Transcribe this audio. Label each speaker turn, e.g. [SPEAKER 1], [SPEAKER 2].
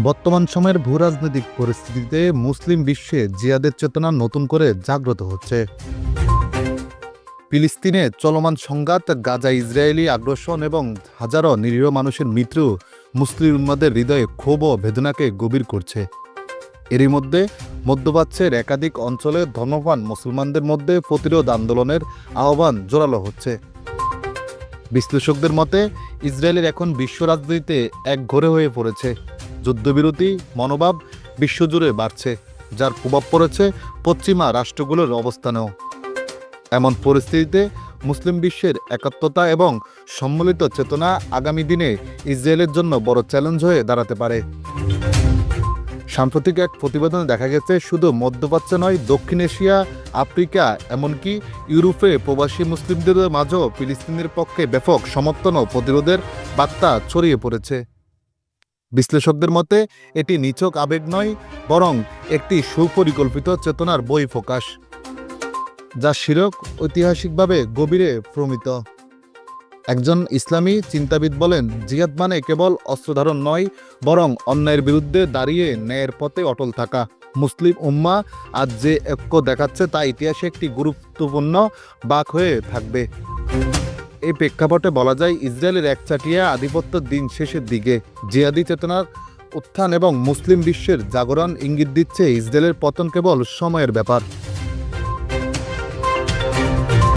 [SPEAKER 1] বর্তমান সময়ের ভূরাজনৈতিক পরিস্থিতিতে মুসলিম বিশ্বে জিয়াদের চেতনা নতুন করে জাগ্রত হচ্ছে। ফিলিস্তিনে চলমান সংঘাত, গাজা ইসরায়েলি আগ্রাসন এবং হাজারো নিরীহ মানুষের মৃত্যু মুসলিম উম্মাদের হৃদয়ে ক্ষোভ ও বেদনাকে গভীর করছে। এরই মধ্যে মধ্যপ্রাচ্যের একাধিক অঞ্চলে ধর্মপান মুসলমানদের মধ্যে প্রতিরোধ আন্দোলনের আহ্বান জোরালো হচ্ছে। বিশ্লেষকদের মতে, ইসরায়েলের এখন বিশ্ব রাজনীতিতে এক ঘরে হয়ে পড়েছে। যুদ্ধবিরতি, মনোভাব বিশ্বজুড়ে বাড়ছে, যার প্রভাব পড়েছে পশ্চিমা রাষ্ট্রগুলোর অবস্থানেও। এমন পরিস্থিতিতে মুসলিম বিশ্বের একাত্মতা এবং সম্মিলিত চেতনা আগামী দিনে ইসরায়েলের জন্য বড় চ্যালেঞ্জ হয়ে দাঁড়াতে পারে। সাম্প্রতিক এক প্রতিবেদনে দেখা গেছে, শুধু মধ্যপ্রাচ্য নয়, দক্ষিণ এশিয়া, আফ্রিকা, এমনকি ইউরোপে প্রবাসী মুসলিমদের মাঝেও ফিলিস্তিনের পক্ষে ব্যাপক সমর্থন ও প্রতিরোধের বার্তা ছড়িয়ে পড়েছে। বিশ্লেষকদের মতে, এটি নিছক আবেগ নয়, বরং একটি সুপরিকল্পিত চেতনার বই প্রকাশ, যা শিরক ঐতিহাসিকভাবে গভীরে প্রমিত। একজন ইসলামী চিন্তাবিদ বলেন, জিহাদ মানে কেবল অস্ত্রধারণ নয়, বরং অন্যায়ের বিরুদ্ধে দাঁড়িয়ে ন্যায়ের পথে অটল থাকা। মুসলিম উম্মা আজ যে ঐক্য দেখাচ্ছে তা ইতিহাসে একটি গুরুত্বপূর্ণ বাক হয়ে থাকবে। এই প্রেক্ষাপটে বলা যায়, ইসরায়েলের একচাটিয়া আধিপত্য দিন শেষের দিকে জিহাদি চেতনার উত্থান এবং মুসলিম বিশ্বের জাগরণ ইঙ্গিত দিচ্ছে ইসরায়েলের পতন কেবল সময়ের ব্যাপার।